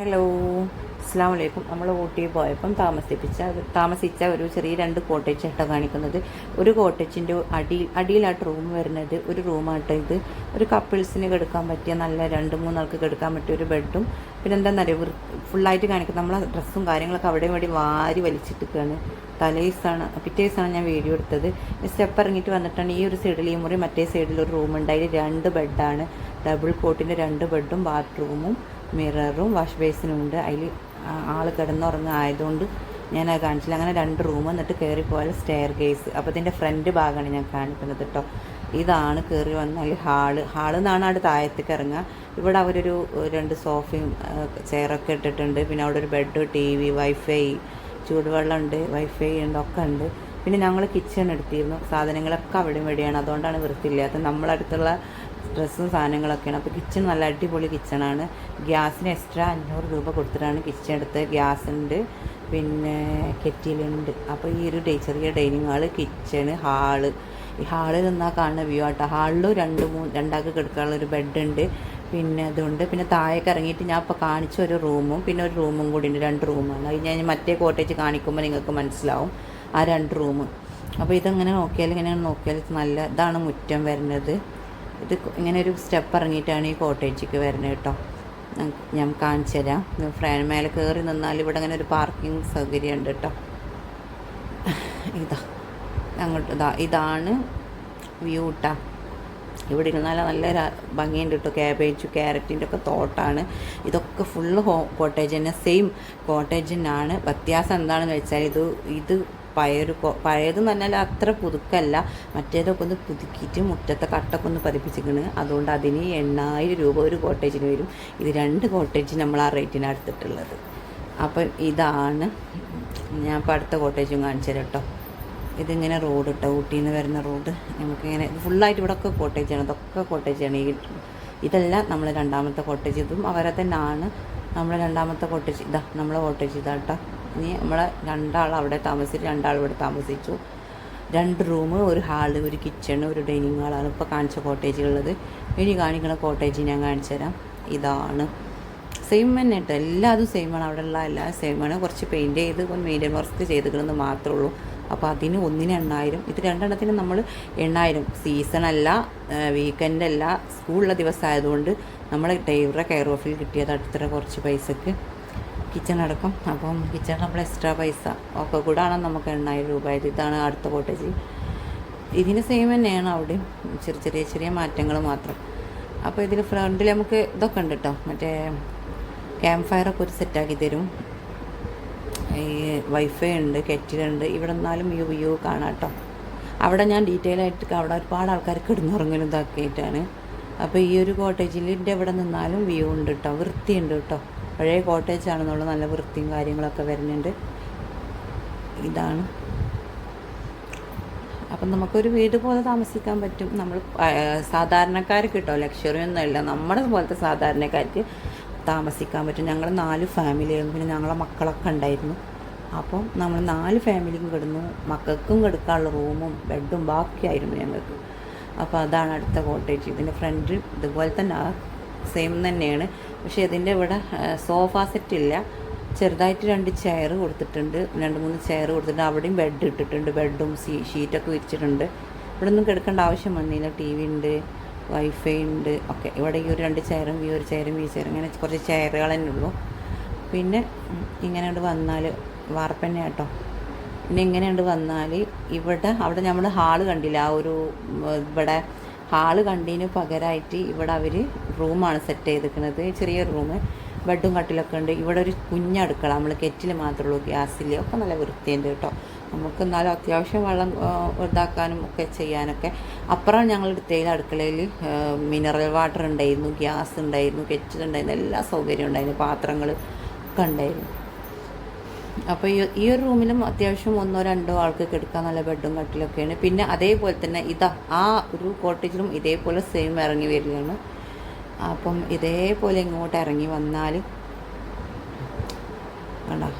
Hello അസ്സാം വലൈക്കും നമ്മൾ ഊട്ടി പോയപ്പം താമസിപ്പിച്ച താമസിച്ച ഒരു ചെറിയ രണ്ട് കോട്ടേജ് ആട്ടോ കാണിക്കുന്നത്. ഒരു കോട്ടേജിന്റെ അടി അടിയിലായിട്ട് റൂം വരുന്നത് ഒരു റൂമായിട്ട് ഇത്. ഒരു കപ്പിൾസിന് കിടക്കാൻ പറ്റിയ നല്ല രണ്ട് മൂന്നാൾക്ക് കിടക്കാൻ പറ്റിയ ഒരു ബെഡും പിന്നെ എന്താണെന്നറിയോ ഫുള്ളായിട്ട് കാണിക്കുന്നത് നമ്മൾ ഡ്രസ്സും കാര്യങ്ങളൊക്കെ അവിടെയും ഇവിടെ വാരി വലിച്ചിട്ടിരിക്കുകയാണ് തലേസാണ് പിറ്റേസാണ് ഞാൻ വീഡിയോ എടുത്തത്. സ്റ്റെപ്പ് ഇറങ്ങിയിട്ട് വന്നിട്ടാണ് ഈ ഒരു സൈഡിൽ ഈ മുറി മറ്റേ സൈഡിൽ ഒരു റൂം ഉണ്ട് അതിൽ രണ്ട് ബെഡാണ് ഡബിൾ കോട്ടിന്റെ രണ്ട് ബെഡും ബാത്റൂമും മിററും വാഷ് ബേസിനും ഉണ്ട്. അതിൽ ആൾ കിടന്നുറങ്ങുക ആയതുകൊണ്ട് ഞാൻ അത് കാണിച്ചില്ല. അങ്ങനെ രണ്ട് റൂം എന്നിട്ട് കയറി പോയാൽ സ്റ്റെയർ കേസ് അപ്പോൾ ഇതിന്റെ ഫ്രണ്ട് ഭാഗമാണ് ഞാൻ കാണിക്കുന്നത് കേട്ടോ ഇതാണ് കയറി വന്നാൽ ഹാൾ ഹാളിൽ നിന്നാണ് അവിടെ താഴത്തേക്ക് ഇറങ്ങുക. ഇവിടെ അവരൊരു രണ്ട് സോഫയും ചെയറൊക്കെ ഇട്ടിട്ടുണ്ട്. പിന്നെ അവിടെ ഒരു ബെഡ് ടി വി വൈഫൈ ചൂടുവെള്ളമുണ്ട്. വൈഫൈ ഉണ്ട് ഒക്കെ ഉണ്ട്. പിന്നെ ഞങ്ങൾ കിച്ചൺ എടുത്തിരുന്നു. സാധനങ്ങളൊക്കെ അവിടെ ഇവിടെയാണ്. അതുകൊണ്ടാണ് വൃത്തിയില്ലാത്തത്. നമ്മളടുത്തുള്ള ഡ്രസ്സും സാധനങ്ങളൊക്കെയാണ്. അപ്പോൾ കിച്ചൺ നല്ല അടിപൊളി കിച്ചണാണ് ഗ്യാസിന് എക്സ്ട്രാ അഞ്ഞൂറ് രൂപ കൊടുത്തിട്ടാണ് കിച്ചൺ എടുത്ത് ഗ്യാസ് ഉണ്ട് പിന്നെ കെറ്റിലുണ്ട് അപ്പോൾ ഈ ഒരു ചെറിയ ഡൈനിങ് ഹാൾ കിച്ചണ് ഹാൾ ഈ ഹാളിൽ നിന്നാൽ കാണുന്ന വ്യൂ ആട്ടോ. ഹാളിലും രണ്ട് മൂന്ന് രണ്ടാൾക്ക് കിടക്കാനുള്ള ഒരു ബെഡ് ഉണ്ട്. പിന്നെ അതുണ്ട് പിന്നെ താഴേക്ക് ഇറങ്ങിയിട്ട് ഞാൻ ഇപ്പോൾ കാണിച്ച ഒരു റൂമും പിന്നെ ഒരു റൂമും കൂടി ഉണ്ട്. രണ്ട് റൂമാണ് അത് ഞാൻ മറ്റേ കോട്ടേജ് കാണിക്കുമ്പോൾ നിങ്ങൾക്ക് മനസ്സിലാവും. ആ രണ്ട് റൂം. അപ്പോൾ ഇതെങ്ങനെ നോക്കിയാൽ ഇങ്ങനെ നോക്കിയാൽ നല്ല ഇതാണ് മുറ്റം വരുന്നത് ഇത് ഇങ്ങനെ ഒരു സ്റ്റെപ്പ് ഇറങ്ങിയിട്ടാണ് ഈ കോട്ടേജിക്ക് വരുന്നത് കേട്ടോ. ഞാൻ കാണിച്ചു തരാം. ഫ്രാൻ മേലെ കയറി നിന്നാൽ ഇവിടെ അങ്ങനെ ഒരു പാർക്കിംഗ് സൗകര്യം ഉണ്ട് കേട്ടോ. ഇതാ. അങ്ങോട്ട് ഇതാ. ഇതാണ് വ്യൂ കേട്ടോ ഇവിടെ ഇരുന്നാൽ നല്ല ഭംഗിയുണ്ട് കേട്ടോ. ക്യാബേജ് ക്യാരറ്റിന്റെ ഒക്കെ തോട്ടാണ്. ഇതൊക്കെ ഫുള്ള് ഹോ കോട്ടേജ് തന്നെ. സെയിം കോട്ടേജ് തന്നെയാണ്. വ്യത്യാസം എന്താണെന്ന് വെച്ചാൽ ഇത് ഇത് പഴയൊരു പഴയതെന്ന് പറഞ്ഞാൽ അത്ര പുതുക്കല്ല. മറ്റേതൊക്കെ ഒന്ന് പുതുക്കിയിട്ട് മുറ്റത്തെ കട്ടൊക്കെ ഒന്ന് പതിപ്പിച്ചിരിക്കണ്. അതുകൊണ്ട് അതിന് എണ്ണായിരം രൂപ ഒരു കോട്ടേജിന് വരും. ഇത് രണ്ട് കോട്ടേജ് നമ്മൾ ആ റേറ്റിനാണ് എടുത്തിട്ടുള്ളത്. അപ്പം ഇതാണ് ഞാൻ ഇപ്പോൾ അടുത്ത കോട്ടേജും കാണിച്ചു തരാം കേട്ടോ. ഇതിങ്ങനെ റോഡ് കേട്ടോ ഊട്ടിയിൽ നിന്ന് വരുന്ന റോഡ്. നമുക്കിങ്ങനെ ഫുള്ളായിട്ട് ഇവിടെ ഒക്കെ കോട്ടേജാണ്. ഇതൊക്കെ കോട്ടേജാണ്. ഈ ഇതെല്ലാം നമ്മൾ രണ്ടാമത്തെ കോട്ടേജ്. ഇതും അവരെ തന്നെയാണ് നമ്മളെ രണ്ടാമത്തെ കോട്ടേജ്. ഇതാ നമ്മളെ കോട്ടേജ് ഇതാ കേട്ടോ. ഇനി നമ്മളെ രണ്ടാൾ അവിടെ താമസിച്ചു രണ്ടാൾ ഇവിടെ താമസിച്ചു. രണ്ട് റൂം ഒരു ഹാൾ ഒരു കിച്ചൺ ഒരു ഡൈനിങ് ഹാളാണ് ഇപ്പോൾ കാണിച്ച കോട്ടേജുള്ളത് ഇനി കാണിക്കുന്ന കോട്ടേജ് ഞാൻ കാണിച്ചു തരാം. ഇതാണ്. സെയിം തന്നെ കേട്ടോ എല്ലാതും സെയിമാണ് അവിടെ ഉള്ള എല്ലാം സെയിമാണ് കുറച്ച് പെയിന്റ് ചെയ്ത് മെയിന്റെയിൻ വർക്ക് ചെയ്തിരിക്കണമെന്ന് മാത്രമേ ഉള്ളൂ. അപ്പോൾ അതിന് ഒന്നിന് എണ്ണായിരം. ഇത് രണ്ടെണ്ണത്തിന് നമ്മൾ എണ്ണായിരം. സീസൺ അല്ല വീക്കെൻഡ് അല്ല സ്കൂളുള്ള ദിവസമായതുകൊണ്ട് നമ്മൾ ഡ്രൈവറെ കെയർ ഓഫിൽ കിട്ടിയത് അടുത്ത കുറച്ച് പൈസക്ക്. കിച്ചൺ അടക്കം അപ്പം കിച്ചൺ നമ്മൾ എക്സ്ട്രാ പൈസ ഒക്കെ കൂടാണ് നമുക്ക് എണ്ണായിരം രൂപ. ഇതാണ് അടുത്ത കോട്ടേജ് ഇതിന് സെയിം തന്നെയാണ് അവിടെ ചെറിയ ചെറിയ ചെറിയ മാറ്റങ്ങൾ മാത്രം. അപ്പോൾ ഇതിന് ഫ്രണ്ടിൽ നമുക്ക് ഇതൊക്കെ ഉണ്ട് കേട്ടോ മറ്റേ ക്യാമ്പ് ഫയറൊക്കെ ഒരു സെറ്റാക്കി തരും. ഈ വൈഫൈ ഉണ്ട് കെറ്റിലുണ്ട് ഇവിടെ നിന്നാലും വ്യൂ വ്യൂ കാണാം കേട്ടോ അവിടെ ഞാൻ ഡീറ്റെയിൽ ആയിട്ട് അവിടെ ഒരുപാട് ആൾക്കാർ കിടന്നുറങ്ങലും ഇതാക്കിയിട്ടാണ് അപ്പോൾ ഈ ഒരു കോട്ടേജിലിന്റെ ഇവിടെ നിന്നാലും വ്യൂ ഉണ്ട് കേട്ടോ വൃത്തിയുണ്ട് കേട്ടോ പഴയ കോട്ടേജ് ആണെന്നുള്ള നല്ല വൃത്തിയും കാര്യങ്ങളൊക്കെ വരുന്നുണ്ട്. ഇതാണ്. അപ്പം നമുക്കൊരു വീട് പോലെ താമസിക്കാൻ പറ്റും. നമ്മൾ സാധാരണക്കാർക്ക് കിട്ടോ ലക്ഷറി ഒന്നുമില്ല നമ്മുടെ പോലത്തെ സാധാരണക്കാർക്ക് താമസിക്കാൻ പറ്റും. ഞങ്ങൾ നാല് ഫാമിലിയായിരുന്നു. പിന്നെ ഞങ്ങളെ മക്കളൊക്കെ ഉണ്ടായിരുന്നു. അപ്പം നമ്മൾ നാല് ഫാമിലിക്കും കിടന്നു. മക്കൾക്കും കിടക്കാനുള്ള റൂമും ബെഡും ബാക്കിയായിരുന്നു ഞങ്ങൾക്ക്. അപ്പോൾ അതാണ് അടുത്ത കോട്ടേജ്. ഇതിന്റെ ഫ്രണ്ട് ഇതുപോലെ തന്നെ സെയിം തന്നെയാണ്. പക്ഷേ ഇതിന്റെ ഇവിടെ സോഫ സെറ്റ് ഇല്ല. ചെറുതായിട്ട് രണ്ട് ചെയർ കൊടുത്തിട്ടുണ്ട്. രണ്ട് മൂന്ന് ചെയർ കൊടുത്തിട്ടുണ്ട്. അവിടെയും ബെഡ് ഇട്ടിട്ടുണ്ട്. ബെഡും സീ ഷീറ്റൊക്കെ വിരിച്ചിട്ടുണ്ട്. ഇവിടെ ഒന്നും കിടക്കേണ്ട ആവശ്യം വന്നില്ല. ടി വി ഉണ്ട് വൈഫൈ ഉണ്ട്. ഒക്കെ. ഇവിടെ ഈ ഒരു രണ്ട് ചെയറും ഈ ഒരു ചെയറും ഈ ചെയറും ഇങ്ങനെ കുറച്ച് ചെയറുകൾ തന്നെ ഉള്ളൂ. പിന്നെ ഇങ്ങനെ അങ്ങോട്ട് വന്നാൽ വാർപ്പന്നെ കേട്ടോ പിന്നെ ഇങ്ങനെ ഉണ്ട് വന്നാൽ ഇവിടെ അവിടെ നമ്മൾ ഹാൾ കണ്ടില്ല? ആ ഒരു ഇവിടെ ഹാൾ കണ്ടതിന് പകരമായിട്ട് ഇവിടെ അവർ റൂമാണ് സെറ്റ് ചെയ്തിരിക്കുന്നത്. ചെറിയൊരു റൂം ബെഡും കട്ടിലൊക്കെ ഉണ്ട്. ഇവിടെ ഒരു കുഞ്ഞടുക്കള നമ്മൾ കെറ്റിൽ മാത്രമേ ഉള്ളൂ. ഗ്യാസിൽ ഒക്കെ നല്ല വൃത്തിയുണ്ട് കേട്ടോ. നമുക്ക് എന്നാലും അത്യാവശ്യം വെള്ളം ഇതാക്കാനും ഒക്കെ ചെയ്യാനൊക്കെ. അപ്പുറം ഞങ്ങൾ എടുത്തതിൽ അടുക്കളയിൽ മിനറൽ വാട്ടർ ഉണ്ടായിരുന്നു. ഗ്യാസ് ഉണ്ടായിരുന്നു. കെറ്റിൽ ഉണ്ടായിരുന്നു. എല്ലാ സൗകര്യവും ഉണ്ടായിരുന്നു. പാത്രങ്ങൾ ഒക്കെ ഉണ്ടായിരുന്നു. അപ്പോൾ ഈ ഈ ഒരു റൂമിലും അത്യാവശ്യം ഒന്നോ രണ്ടോ ആൾക്ക് കിടക്കാൻ നല്ല ബെഡും കട്ടിലൊക്കെയാണ്. പിന്നെ അതേപോലെ തന്നെ ഇതാ ആ ഒരു കോട്ടേജിലും ഇതേപോലെ സെയിം ഇറങ്ങി വരികയാണ്. അപ്പം ഇതേപോലെ ഇങ്ങോട്ട് ഇറങ്ങി വന്നാൽ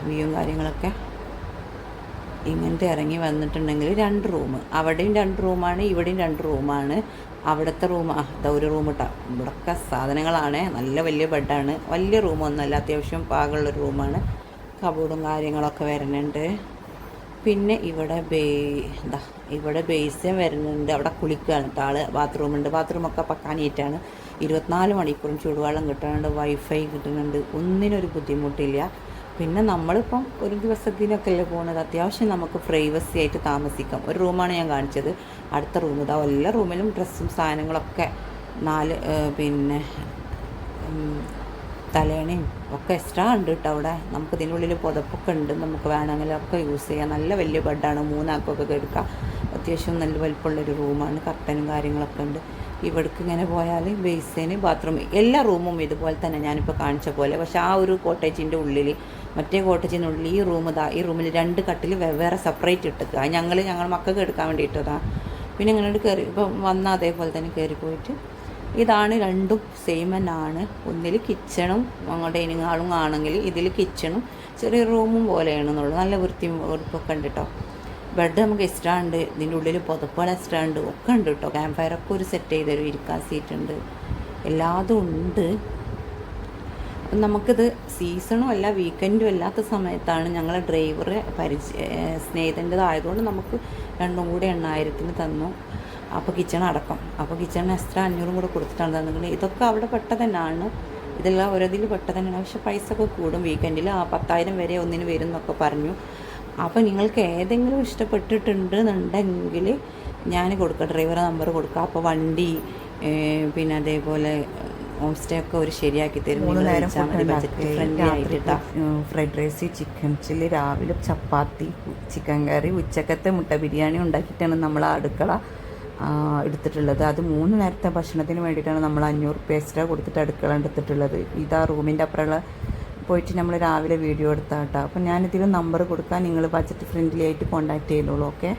വ്യൂവും കാര്യങ്ങളൊക്കെ ഇങ്ങനത്തെ ഇറങ്ങി വന്നിട്ടുണ്ടെങ്കിൽ രണ്ട് റൂം അവിടെയും രണ്ട് റൂമാണ് ഇവിടെയും രണ്ട് റൂമാണ് അവിടുത്തെ റൂം ആ ഒരു റൂം ഇട്ടാ ഇവിടെ സാധനങ്ങളാണ് നല്ല വലിയ ബെഡാണ് വലിയ റൂമൊന്നുമല്ല അത്യാവശ്യം പാകമുള്ളൊരു റൂമാണ് കബോർഡും കാര്യങ്ങളൊക്കെ വരുന്നുണ്ട്. പിന്നെ ഇവിടെ ബേ എന്താ ഇവിടെ ബേസ്യം വരുന്നുണ്ട്. അവിടെ കുളിക്കുകയാണ് കേട്ടോ ബാത്റൂമുണ്ട് ബാത്റൂമൊക്കെ പക്കാനീറ്റാണ്. ഇരുപത്തിനാല് മണിക്കൂറും ചൂടുവെള്ളം കിട്ടുന്നുണ്ട് വൈഫൈ കിട്ടുന്നുണ്ട്. ഒന്നിനൊരു ബുദ്ധിമുട്ടില്ല. പിന്നെ നമ്മളിപ്പം ഒരു ദിവസത്തിനൊക്കെ അല്ലേ പോകുന്നത് അത്യാവശ്യം നമുക്ക് പ്രൈവസി ആയിട്ട് താമസിക്കാം. ഒരു റൂമാണ് ഞാൻ കാണിച്ചത്. അടുത്ത റൂം ഇതാ. എല്ലാ റൂമിലും ഡ്രസ്സും സാധനങ്ങളൊക്കെ നാല് പിന്നെ തലേണയും ഒക്കെ എക്സ്ട്രാ ഉണ്ട് കേട്ടോ അവിടെ. നമുക്ക് ഇതിനുള്ളിൽ പുതപ്പൊക്കെ ഉണ്ട്. നമുക്ക് വേണമെങ്കിൽ ഒക്കെ യൂസ് ചെയ്യാം. നല്ല വലിയ ബെഡാണ് മൂന്നാക്കൊക്കെ എടുക്കാം അത്യാവശ്യം നല്ല വലിപ്പമുള്ളൊരു റൂമാണ് കർട്ടനും കാര്യങ്ങളൊക്കെ ഉണ്ട്. ഇവിടേക്ക് ഇങ്ങനെ പോയാൽ ബേസിന് ബാത്റൂം എല്ലാ റൂമും ഇതുപോലെ തന്നെ ഞാനിപ്പോൾ കാണിച്ച പോലെ. പക്ഷേ ആ ഒരു കോട്ടേജിന്റെ ഉള്ളിൽ മറ്റേ കോട്ടേജിന്റെ ഉള്ളിൽ ഈ റൂം ഇതാ ഈ റൂമിൽ രണ്ട് കട്ടിൽ വെവ്വേറെ സെപ്പറേറ്റ് ഇട്ടേക്കുക ഞങ്ങൾ ഞങ്ങൾ മക്കൾക്ക് എടുക്കാൻ വേണ്ടിയിട്ടതാണ് പിന്നെ ഇങ്ങനെ കയറി ഇപ്പം വന്നാൽ അതേപോലെ തന്നെ കയറി പോയിട്ട് ഇതാണ് രണ്ടും സെയിം തന്നെ ആണ് ഒന്നിൽ കിച്ചണും ഞങ്ങളുടെ ഡൈനിങ് ഹാളും ആണെങ്കിൽ ഇതിൽ കിച്ചണും ചെറിയ റൂമും പോലെയാണെന്നുള്ളൂ. നല്ല വൃത്തിയും വെറുപ്പൊക്കെ ഉണ്ട് കേട്ടോ ബെഡ് നമുക്ക് എക്സ്ട്രാ ഉണ്ട്. ഇതിന്റെ ഉള്ളിൽ പുതപ്പുകൾ എക്സ്ട്രാ ഉണ്ട്. ഒക്കെ ഉണ്ട് കേട്ടോ ക്യാമ്പ് ഫയറൊക്കെ ഒരു സെറ്റ് ചെയ്ത് തരും ഇരിക്കാൻ സീറ്റ് ഉണ്ട്. എല്ലാതും ഉണ്ട്. അപ്പം നമുക്കിത് സീസണും അല്ല വീക്കെൻഡും അല്ലാത്ത സമയത്താണ് ഞങ്ങളെ ഡ്രൈവറെ പരിചയ സ്നേഹിതന്റെതായതുകൊണ്ട് നമുക്ക് രണ്ടും കൂടി എണ്ണായിരത്തിന് തന്നു. അപ്പോൾ കിച്ചൺ അടക്കം. അപ്പോൾ കിച്ചണിന് എക്സ്ട്രാ അഞ്ഞൂറും കൂടെ കൊടുത്തിട്ടാണ് തന്നിട്ടുണ്ട് ഇതൊക്കെ അവിടെ പെട്ട തന്നെയാണ്. ഇതെല്ലാം ഓരോതിൽ പെട്ട തന്നെയാണ്. പക്ഷേ പൈസ ഒക്കെ കൂടും വീക്കെൻഡിൽ ആ പത്തായിരം വരെ ഒന്നിന് വരും എന്നൊക്കെ പറഞ്ഞു. അപ്പോൾ നിങ്ങൾക്ക് ഏതെങ്കിലും ഇഷ്ടപ്പെട്ടിട്ടുണ്ട് എന്നുണ്ടെങ്കിൽ ഞാൻ കൊടുക്കാം. ഡ്രൈവറെ നമ്പർ കൊടുക്കുക അപ്പോൾ വണ്ടി പിന്നെ അതേപോലെ ഹോം സ്റ്റേ ഒക്കെ ഒരു ശരിയാക്കി തരും. ഫ്രൈഡ് റൈസ് ചിക്കൻ ചില്ലി രാവിലെ ചപ്പാത്തി ചിക്കൻ കറി ഉച്ചക്കത്തെ മുട്ട ബിരിയാണി ഉണ്ടാക്കിയിട്ടാണ് നമ്മൾ അടുക്കള എടുത്തിട്ടുള്ളത്. അത് മൂന്ന് നേരത്തെ ഭക്ഷണത്തിന് വേണ്ടിയിട്ടാണ് നമ്മൾ അഞ്ഞൂറ് റുപ്യ എക്സ്ട്രാ കൊടുത്തിട്ട് അടുക്കള എടുത്തിട്ടുള്ളത്. ഇതാ റൂമിന്റെ അപ്പുറമുള്ള പോയിട്ട് നമ്മൾ രാവിലെ വീഡിയോ എടുത്താട്ടോ. അപ്പം ഞാനിതിൽ നമ്പർ കൊടുക്കാൻ നിങ്ങൾ ബഡ്ജറ്റ് ഫ്രണ്ട്ലി ആയിട്ട് കോൺടാക്ട് ചെയ്തോളൂ ഓക്കെ